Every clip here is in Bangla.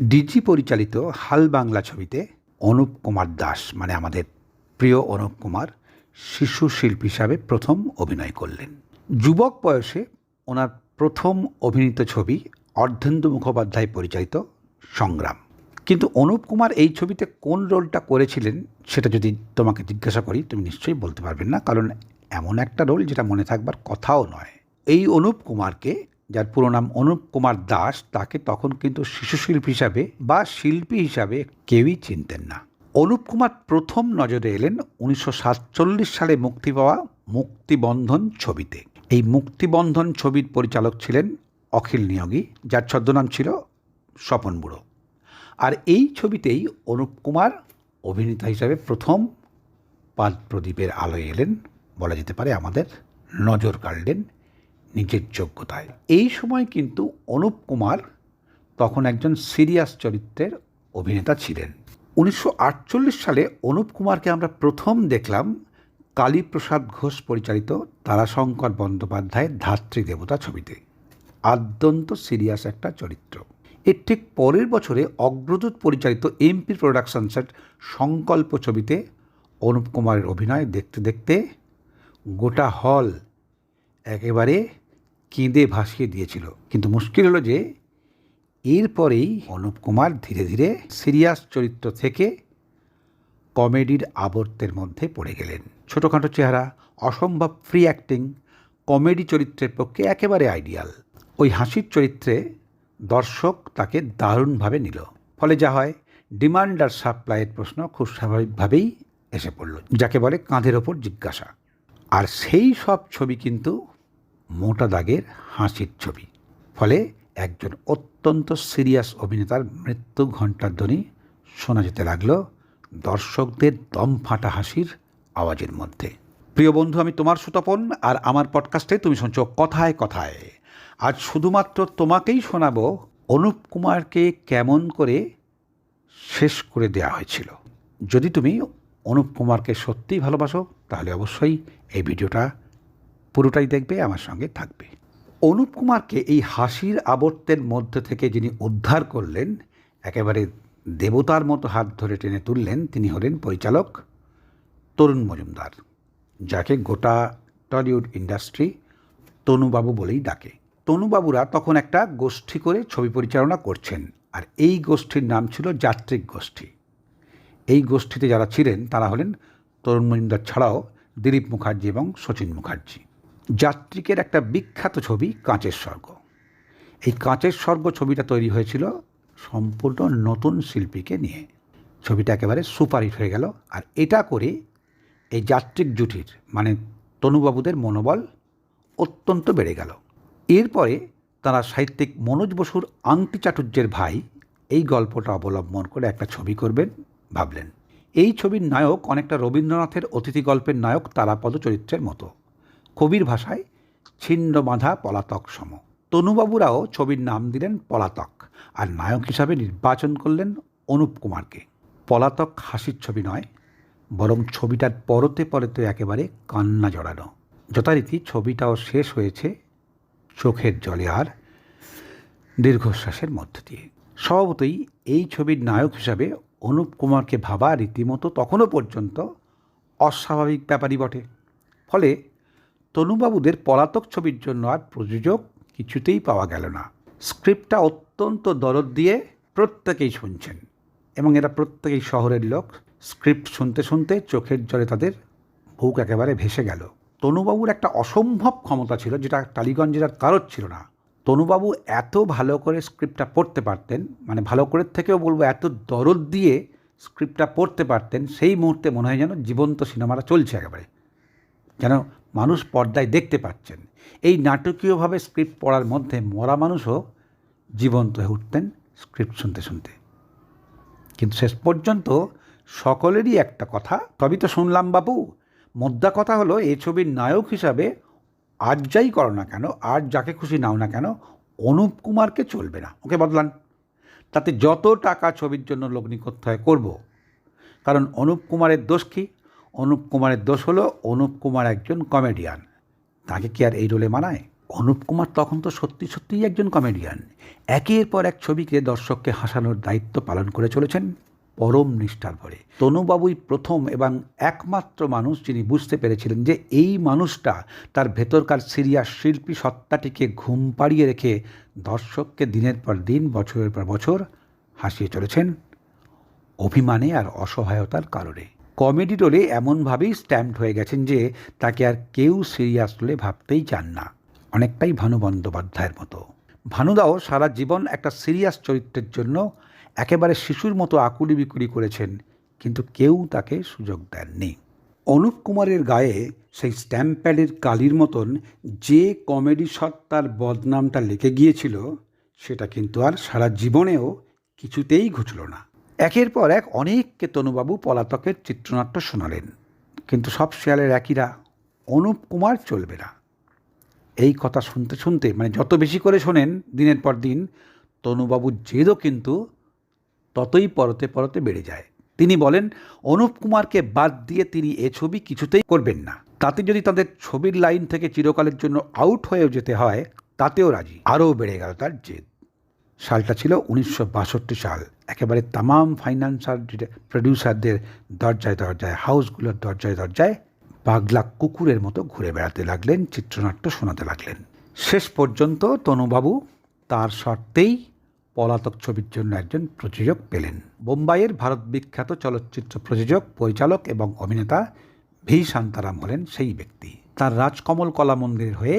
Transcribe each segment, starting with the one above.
ডিজি পরিচালিত হাল বাংলা ছবিতে অনুপ কুমার দাস মানে আমাদের প্রিয় অনুপ কুমার, শিশু শিল্পী হিসাবে প্রথম অভিনয় করলেন। যুবক বয়সে ওনার প্রথম অভিনীত ছবি অর্ধেন্দু মুখোপাধ্যায় পরিচালিত সংগ্রাম। কিন্তু অনুপ কুমার এই ছবিতে কোন রোলটা করেছিলেন সেটা যদি তোমাকে জিজ্ঞাসা করি, তুমি নিশ্চয়ই বলতে পারবেন না, কারণ এমন একটা রোল যেটা মনে থাকবার কথাও নয়। এই অনুপ কুমারকে যার পুরো নাম অনুপ কুমার দাস, তাকে তখন কিন্তু শিশু শিল্পী হিসাবে বা শিল্পী হিসাবে কেউই চিনতেন না। অনুপ কুমার প্রথম নজরে এলেন উনিশশো সাতচল্লিশ সালে মুক্তি পাওয়া মুক্তিবন্ধন ছবিতে। এই মুক্তিবন্ধন ছবির পরিচালক ছিলেন অখিল নিয়োগী, যার ছদ্মনাম ছিল স্বপন বুড়ো। আর এই ছবিতেই অনুপ কুমার অভিনেতা হিসাবে প্রথম পাদ প্রদীপের আলোয় এলেন, বলা যেতে পারে আমাদের নজর কাড়লেন নিজের যোগ্যতায়। এই সময় কিন্তু অনুপ কুমার তখন একজন সিরিয়াস চরিত্রের অভিনেতা ছিলেন। উনিশশো আটচল্লিশ সালে অনুপ কুমারকে আমরা প্রথম দেখলাম কালীপ্রসাদ ঘোষ পরিচালিত তারাশঙ্কর বন্দ্যোপাধ্যায়ের ধাত্রী দেবতা ছবিতে। আদ্যন্ত সিরিয়াস একটা চরিত্র। এর ঠিক পরের বছরে অগ্রদূত পরিচালিত এমপি প্রোডাকশনসের সংকল্প ছবিতে অনুপ কুমারের অভিনয় দেখতে দেখতে গোটা হল একেবারে কেঁদে ভাসিয়ে দিয়েছিল। কিন্তু মুশকিল হলো যে, এরপরেই অনুপ কুমার ধীরে ধীরে সিরিয়াস চরিত্র থেকে কমেডির আবর্তের মধ্যে পড়ে গেলেন। ছোটোখাটো চেহারা, অসম্ভব ফ্রি অ্যাক্টিং কমেডি চরিত্রের পক্ষে একেবারে আইডিয়াল ওই হাসির চরিত্রে দর্শক তাকে দারুণভাবে নিল। ফলে যা হয় ডিমান্ড আর সাপ্লাইয়ের প্রশ্ন খুব স্বাভাবিকভাবেই এসে পড়ল, যাকে বলে কাঁধের ওপর জিজ্ঞাসা। আর সেই সব ছবি কিন্তু মোটা দাগের হাসির ছবি। ফলে একজন অত্যন্ত সিরিয়াস অভিনেতার মৃত্যু ঘণ্টার ধ্বনি শোনা যেতে লাগল দর্শকদের দম ফাটা হাসির আওয়াজের মধ্যে। প্রিয় বন্ধু, আমি তোমার সুতপন আর আমার পডকাস্টে তুমি শুনছো কথায় কথায়। আজ শুধুমাত্র তোমাকেই শোনাবো অনুপ কুমারকে কেমন করে শেষ করে দেওয়া হয়েছিল। যদি তুমি অনুপ কুমারকে সত্যিই ভালোবাসো, তাহলে অবশ্যই এই ভিডিওটা পুরোটাই দেখবে, আমার সঙ্গে থাকবে। অনুপ কুমারকে এই হাসির আবর্তের মধ্যে থেকে যিনি উদ্ধার করলেন, একেবারে দেবতার মতো হাত ধরে টেনে তুললেন, তিনি হলেন পরিচালক তরুণ মজুমদার, যাকে গোটা টলিউড ইন্ডাস্ট্রি তনুবাবু বলেই ডাকে। তনুবাবুরা তখন একটা গোষ্ঠী করে ছবি পরিচালনা করছেন, আর এই গোষ্ঠীর নাম ছিল যাত্রিক গোষ্ঠী। এই গোষ্ঠীতে যারা ছিলেন, তারা হলেন তরুণ মজুমদার ছাড়াও দিলীপ মুখার্জি এবং শচীন মুখার্জি। যাত্রিকের একটা বিখ্যাত ছবি, কাঁচের স্বর্গ। এই কাঁচের স্বর্গ ছবিটা তৈরি হয়েছিল সম্পূর্ণ নতুন শিল্পীকে নিয়ে। ছবিটা একেবারে সুপারহিট হয়ে গেল। আর এটা করে এই যাত্রিক জুটির মানে তনুবাবুদের মনোবল অত্যন্ত বেড়ে গেল। এরপরে তারা সাহিত্যিক মনোজ বসুর আংটি চাটুর্যের ভাই এই গল্পটা অবলম্বন করে একটা ছবি করবেন ভাবলেন। এই ছবির নায়ক অনেকটা রবীন্দ্রনাথের অতিথি গল্পের নায়ক তারাপদ চরিত্রের মতো। কবির ভাষায় ছিন্ন বাঁধা পলাতক সম। তনুবাবুরাও ছবির নাম দিলেন পলাতক আর নায়ক হিসাবে নির্বাচন করলেন অনুপ কুমারকে। পলাতক হাসির ছবি নয়, বরং ছবিটার পরতে পরতে একেবারে কান্না জড়ানো। যথারীতি ছবিটাও শেষ হয়েছে চোখের জলে আর দীর্ঘশ্বাসের মধ্য দিয়ে। স্বভাবতই এই ছবির নায়ক হিসাবে অনুপ কুমারকে ভাবা রীতিমতো তখনও পর্যন্ত অস্বাভাবিক ব্যাপারই বটে। ফলে তনুবাবুদের পলাতক ছবির জন্য আর প্রযোজক কিছুতেই পাওয়া গেল না। স্ক্রিপ্টটা অত্যন্ত দরদ দিয়ে প্রত্যেকেই শুনছেন এবং এরা প্রত্যেকেই শহরের লোক। স্ক্রিপ্ট শুনতে শুনতে চোখের জলে তাদের বুক একেবারে ভেসে গেল। তনুবাবুর একটা অসম্ভব ক্ষমতা ছিল যেটা টালিগঞ্জের আর কারোর ছিল না। তনুবাবু এত ভালো করে স্ক্রিপ্টটা পড়তে পারতেন মানে ভালো করে থেকেও বলব এত দরদ দিয়ে স্ক্রিপ্টটা পড়তে পারতেন, সেই মুহূর্তে মনে হয় যেন জীবন্ত সিনেমাটা চলছে একেবারে। যেন মানুষ পর্দায় দেখতে পাচ্ছেন। এই নাটকীয়ভাবে স্ক্রিপ্ট পড়ার মধ্যে মরা মানুষও জীবন্ত হয়ে উঠতেন স্ক্রিপ্ট শুনতে শুনতে। কিন্তু শেষ পর্যন্ত সকলেরই একটা কথা তবে তো শুনলাম বাবু মোদ্দা কথা হলো এই ছবির নায়ক হিসাবে আর যাই করো না কেন, আর যাকে খুশি নাও না কেন, অনুপ কুমারকে চলবে না। ওকে বদলান। তাতে যত টাকা ছবির জন্য লগ্নি করতে হয় করব, কারণ অনুপ কুমারের দোষ কী? অনুপ কুমারের দোষ হলো অনুপ কুমার একজন কমেডিয়ান তাকে কি আর এই রোলে মানায়? অনুপ কুমার তখন তো সত্যি সত্যিই একজন কমেডিয়ান একের পর এক ছবিকে দর্শককে হাসানোর দায়িত্ব পালন করে চলেছেন পরম নিষ্ঠার ভরে তনুবাবুই প্রথম এবং একমাত্র মানুষ যিনি বুঝতে পেরেছিলেন যে এই মানুষটা তার ভেতরকার সিরিয়াস শিল্পী সত্তাটিকে ঘুম পাড়িয়ে রেখে দর্শককে দিনের পর দিন, বছরের পর বছর হাসিয়ে চলেছেন। অভিমানে আর অসহায়তার কারণে। কমেডি রোলে এমনভাবেই স্ট্যাম্পড হয়ে গেছেন যে তাকে আর কেউ সিরিয়াস রোলে ভাবতেই চান না। অনেকটাই ভানু বন্দ্যোপাধ্যায়ের মতো। ভানুদাও সারা জীবন একটা সিরিয়াস চরিত্রের জন্য একেবারে শিশুর মতো আকুলি বিকুলি করেছেন, কিন্তু কেউ তাকে সুযোগ দেননি। অনুপ কুমারের গায়ে সেই স্ট্যাম্প প্যাডের কালির মতন যে কমেডি সত্তার বদনামটা লেগে গিয়েছিল, সেটা কিন্তু আর সারা জীবনেও কিছুতেই ঘুচল না। একের পর এক অনেককে তনুবাবু পলাতকের চিত্রনাট্য শোনালেন। কিন্তু সব শেয়ালের একইরা অনুপ কুমার চলবে না। এই কথা শুনতে শুনতে মানে যত বেশি করে শোনেন দিনের পর দিন, তনুবাবুর জেদও কিন্তু ততই পরতে পরতে বেড়ে যায়। তিনি বলেন, অনুপ কুমারকে বাদ দিয়ে তিনি এ ছবি কিছুতেই করবেন না। তাতে যদি তাদের ছবির লাইন থেকে চিরকালের জন্য আউট হয়েও যেতে হয়, তাতেও রাজি। আরও বেড়ে গেল তার জেদ। সালটা ছিল উনিশশো বাষট্টি সাল। একেবারে তামাম ফাইন্যান্সার প্রডিউসারদের দরজায় দরজায় হাউসগুলোর দরজায় দরজায় পাগলা কুকুরের মতো ঘুরে বেড়াতে লাগলেন, চিত্রনাট্য শোনাতে লাগলেন। শেষ পর্যন্ত তনুবাবু তার শর্তেই পলাতক ছবির জন্য একজন প্রযোজক পেলেন। বোম্বাইয়ের ভারত বিখ্যাত চলচ্চিত্র প্রযোজক, পরিচালক এবং অভিনেতা ভি. শান্তারাম হলেন সেই ব্যক্তি। তার রাজকমল কলা মন্দির হয়ে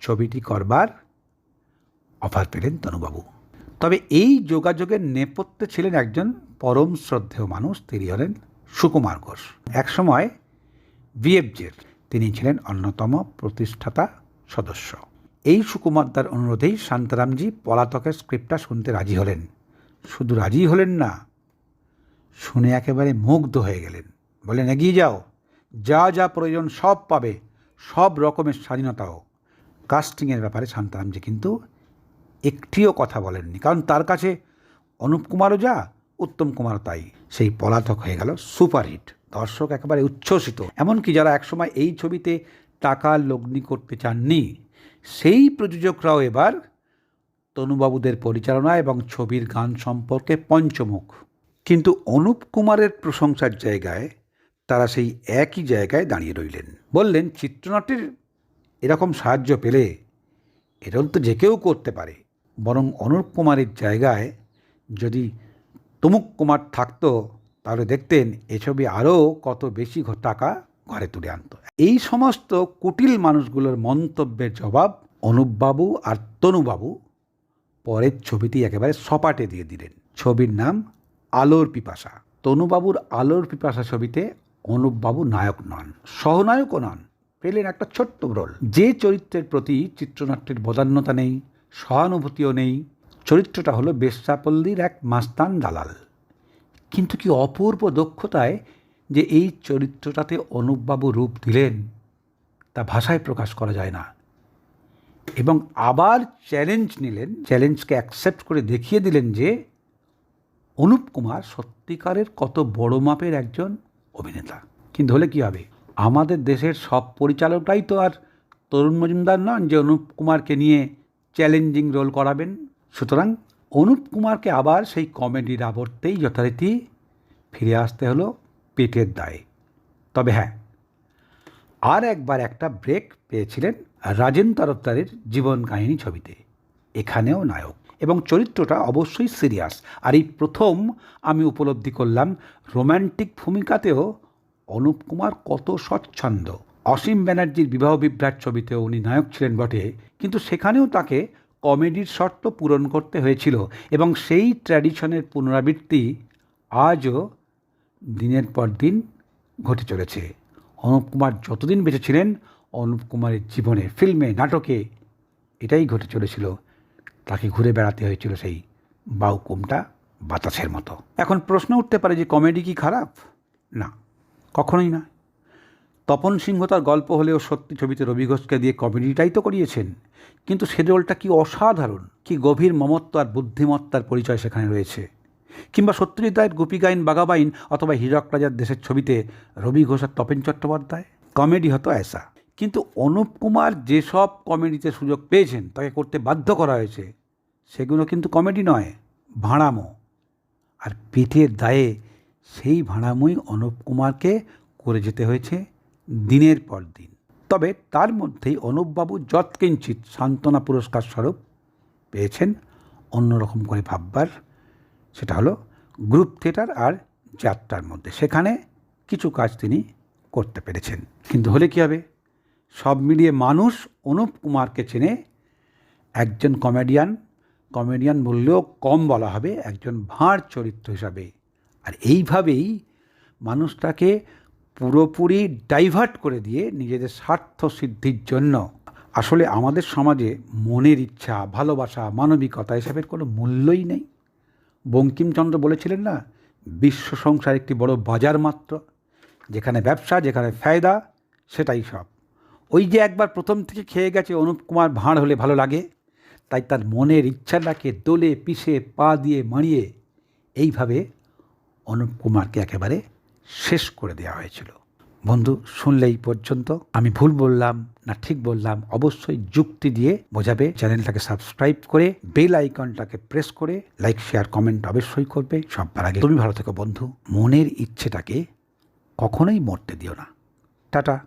ছবিটি করবার অফার পেলেন তনুবাবু। তবে এই যোগাযোগের নেপথ্যে ছিলেন একজন পরম শ্রদ্ধেয় মানুষ, তিনি হলেন সুকুমার ঘোষ। একসময় বিএফজের তিনি ছিলেন অন্যতম প্রতিষ্ঠাতা সদস্য। এই সুকুমারদার অনুরোধেই শান্তারামজি পলাতকের স্ক্রিপ্টটা শুনতে রাজি হলেন। শুধু রাজি হলেন না, শুনে একেবারে মুগ্ধ হয়ে গেলেন। বলেন এগিয়ে যাও। যা যা প্রয়োজন সব পাবে। সব রকমের স্বাধীনতাও। কাস্টিংয়ের ব্যাপারে শান্তারামজি কিন্তু একটিও কথা বলেননি। কারণ তার কাছে অনুপ কুমারও যা, উত্তম কুমার তাই। সেই পলাতক হয়ে গেল সুপারহিট। দর্শক একেবারে উচ্ছ্বসিত। এমনকি যারা একসময় এই ছবিতে টাকা লগ্নি করতে চাননি, সেই প্রযোজকরাও এবার তনুবাবুদের পরিচালনা এবং ছবির গান সম্পর্কে পঞ্চমুখ। কিন্তু অনুপ কুমারের প্রশংসার জায়গায় তারা সেই একই জায়গায় দাঁড়িয়ে রইলেন। বললেন, চিত্রনাট্যের এরকম সাহায্য পেলে এরকম তো যে কেউ করতে পারে। বরং অনুপ কুমারের জায়গায় যদি তমুক কুমার থাকতো, তাহলে দেখতেন এ ছবি আরও কত বেশি টাকা ঘরে তুলে আনতো। এই সমস্ত কুটিল মানুষগুলোর মন্তব্যের জবাব অনুপবাবু আর তনুবাবু পরের ছবিটি একেবারে সপাটে দিয়ে দিলেন। ছবির নাম আলোর পিপাসা। তনুবাবুর আলোর পিপাসা ছবিতে অনুপবাবু নায়ক নন, সহনায়কও নন, পেলেন একটা ছোট্ট রোল। যে চরিত্রের প্রতি চিত্রনাট্যের বদান্যতা নেই সহানুভূতিও নেই। চরিত্রটা হলো বেশ্যাপল্লীর এক মাস্তান দালাল। কিন্তু কি অপূর্ব দক্ষতায় যে এই চরিত্রটাতে অনুপবাবু রূপ দিলেন, তা ভাষায় প্রকাশ করা যায় না। এবং আবার চ্যালেঞ্জ নিলেন, চ্যালেঞ্জকে অ্যাকসেপ্ট করে দেখিয়ে দিলেন যে অনুপ কুমার সত্যিকারের কত বড় মাপের একজন অভিনেতা। কিন্তু হলে কী হবে? আমাদের দেশের সব পরিচালকরাই তো আর তরুণ মজুমদার নন যে অনুপ কুমারকে নিয়ে চ্যালেঞ্জিং রোল করাবেন। সুতরাং অনুপ কুমারকে আবার সেই কমেডির আবর্তেই যথারীতি ফিরে আসতে হলো পেটের দায়ে। তবে হ্যাঁ আর একবার একটা ব্রেক পেয়েছিলেন রাজেন তরফদারের জীবন কাহিনী ছবিতে। এখানেও নায়ক। এবং চরিত্রটা অবশ্যই সিরিয়াস। আর এই প্রথম আমি উপলব্ধি করলাম রোম্যান্টিক ভূমিকাতেও অনুপ কুমার কত স্বচ্ছন্দ। অসীম ব্যানার্জির বিবাহ বিভ্রাট ছবিতেও উনি নায়ক ছিলেন বটে, কিন্তু সেখানেও তাকে কমেডির শর্ত পূরণ করতে হয়েছিল এবং সেই ট্র্যাডিশনের পুনরাবৃত্তি আজও দিনের পর দিন ঘটে চলেছে। অনুপ কুমার যতদিন বেঁচে ছিলেন, অনুপ কুমারের জীবনে ফিল্মে, নাটকে এটাই ঘটে চলেছিল। তাকে ঘুরে বেড়াতে হয়েছিল সেই বাউকুমটা বাতাসের মতো। এখন প্রশ্ন উঠতে পারে যে কমেডি কি খারাপ? না, কখনোই না তপন সিংহ তার গল্প হলেও সত্যি ছবিতে রবি ঘোষকে দিয়ে কমেডিটাই তো করিয়েছেন। কিন্তু সে রোলটা কি অসাধারণ, কি গভীর মমত্ব আর বুদ্ধিমত্তার পরিচয় সেখানে রয়েছে। কিংবা সত্যজিৎ রায়ের গোপীগাইন বাগাবাইন অথবা হীরক রাজার দেশের ছবিতে রবি ঘোষ আর তপেন চট্টোপাধ্যায়? কমেডি হতো এসা। কিন্তু অনুপ কুমার যেসব কমেডিতে সুযোগ পেয়েছেন, তাকে করতে বাধ্য করা হয়েছে, সেগুলো কিন্তু কমেডি নয়, ভাঁড়ামো। আর পেটের দায়ে সেই ভাঁড়ামোই অনুপ কুমারকে করে যেতে হয়েছে। দিনের পর দিন। তবে তার মধ্যেই অনুপবাবু যৎকিঞ্চিত সান্ত্বনা পুরস্কার স্বরূপ পেয়েছেন। অন্যরকম করে ভাববার সেটা হলো গ্রুপ থিয়েটার আর যাত্রার মধ্যে। সেখানে কিছু কাজ তিনি করতে পেরেছেন। কিন্তু হলে কী হবে? সব মিলিয়ে মানুষ অনুপ কুমারকে চেনে একজন কমেডিয়ান। কমেডিয়ান বললেও কম বলা হবে, একজন ভাঁড় চরিত্র হিসাবে। আর এইভাবেই মানুষটাকে পুরোপুরি ডাইভার্ট করে দিয়ে নিজেদের স্বার্থ সিদ্ধির জন্য আসলে আমাদের সমাজে মনের ইচ্ছা, ভালোবাসা, মানবিকতা এসবের কোনো মূল্যই নেই। বঙ্কিমচন্দ্র বলেছিলেন না, বিশ্ব সংসার একটি বড় বাজার মাত্র। যেখানে ব্যবসা, যেখানে ফায়দা, সেটাই সব। ওই যে একবার প্রথম থেকে খেয়ে গেছে অনুপ কুমার ভাঁড় হলে ভালো লাগে, তাই তার মনের ইচ্ছাটাকে দোলে, পিষে, পা দিয়ে মারিয়ে এইভাবে অনুপ কুমারকে একেবারে শেষ করে দেওয়া হয়েছিল। বন্ধু শুনলেই পর্যন্ত। আমি ভুল বললাম না ঠিক বললাম, অবশ্যই যুক্তি দিয়ে বোঝাবে। চ্যানেলটাকে সাবস্ক্রাইব করে, বেল আইকনটাকে প্রেস করে, লাইক, শেয়ার, কমেন্ট অবশ্যই করবে। সবার আগে। তুমি ভালো থেকো বন্ধু। মনের ইচ্ছেটাকে কখনোই মরতে দিও না। টাটা।